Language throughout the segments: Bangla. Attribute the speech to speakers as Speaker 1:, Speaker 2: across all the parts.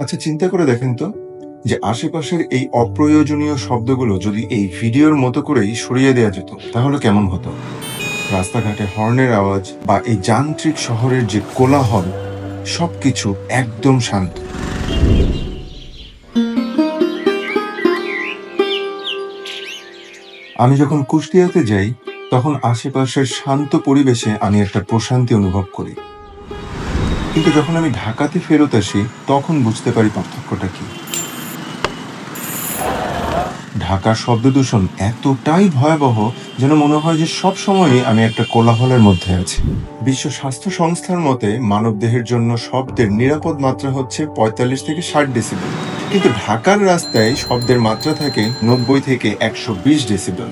Speaker 1: আচ্ছা চিন্তা করে দেখেন তো যে আশেপাশের এই অপ্রয়োজনীয় শব্দগুলো যদি এই ভিডিওর মতো করেই সরিয়ে দেওয়া যেত, তাহলে কেমন হতো? রাস্তাঘাটে হর্নের আওয়াজ বা এই যান্ত্রিক শহরের যে কোলাহল, সবকিছু একদম শান্ত। আমি যখন কুষ্টিয়াতে যাই তখন আশেপাশের শান্ত পরিবেশে আমি একটা প্রশান্তি অনুভব করি। কিন্তু যখন আমি ঢাকাতে ফেরত আসি, তখন বুঝতে পারি পার্থক্যটা কি। ঢাকার শব্দ দূষণ এতটাই ভয়াবহ যেন মনে হয় যে সব সময়ই আমি একটা কোলাহলের মধ্যে আছি। বিশ্ব স্বাস্থ্য সংস্থার মতে, মানবদেহের জন্য শব্দের নিরাপদ মাত্রা হচ্ছে পঁয়তাল্লিশ থেকে ষাট ডেসিবেল কিন্তু ঢাকার রাস্তায় শব্দের মাত্রা থাকে নব্বই থেকে একশো বিশ ডেসিবেল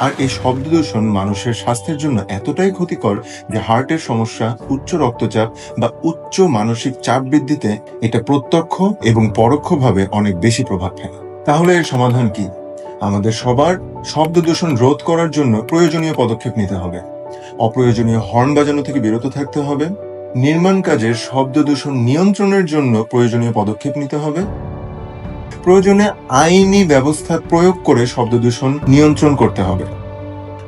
Speaker 1: আর এই শব্দ দূষণ মানুষের স্বাস্থ্যের জন্য এতটাই ক্ষতিকর যে হার্টের সমস্যা, উচ্চ রক্তচাপ বা উচ্চ মানসিক চাপ বৃদ্ধিতে এটা প্রত্যক্ষ এবং পরোক্ষভাবে অনেক বেশি প্রভাব ফেলে। তাহলে এর সমাধান কি? আমাদের সবার শব্দ দূষণ রোধ করার জন্য প্রয়োজনীয় পদক্ষেপ নিতে হবে। অপ্রয়োজনীয় হর্ন বাজানো থেকে বিরত থাকতে হবে। নির্মাণ কাজের শব্দ দূষণ নিয়ন্ত্রণের জন্য প্রয়োজনীয় পদক্ষেপ নিতে হবে। প্রয়োজনে আইনি ব্যবস্থা প্রয়োগ করে শব্দ দূষণ নিয়ন্ত্রণ করতে হবে।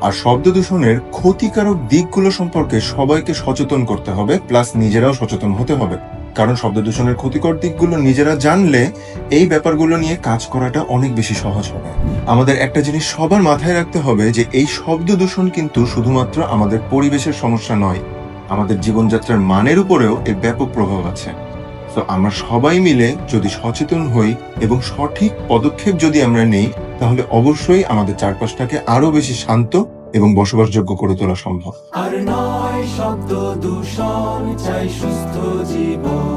Speaker 1: আর শব্দ দূষণের ক্ষতিকারক দিকগুলো সম্পর্কে সবাইকে সচেতন করতে হবে, প্লাস নিজেরাও সচেতন হতে হবে। কারণ শব্দ দূষণের ক্ষতিকর দিকগুলো নিজেরা জানলে এই ব্যাপারগুলো নিয়ে কাজ করাটা অনেক বেশি সহজ হবে। আমাদের একটা জিনিস সবার মাথায় রাখতে হবে যে এই শব্দ দূষণ কিন্তু শুধুমাত্র আমাদের পরিবেশের সমস্যা নয়, আমাদের জীবনযাত্রার মানের উপরেও এর ব্যাপক প্রভাব আছে। তো আমরা সবাই মিলে যদি সচেতন হই এবং সঠিক পদক্ষেপ যদি আমরা নেই, তাহলে অবশ্যই আমাদের চারপাশটাকে আরও বেশি শান্ত এবং বসবাসযোগ্য করে তোলা সম্ভব।
Speaker 2: আর নয় শব্দ দূষণ, চাই সুস্থ জীবন।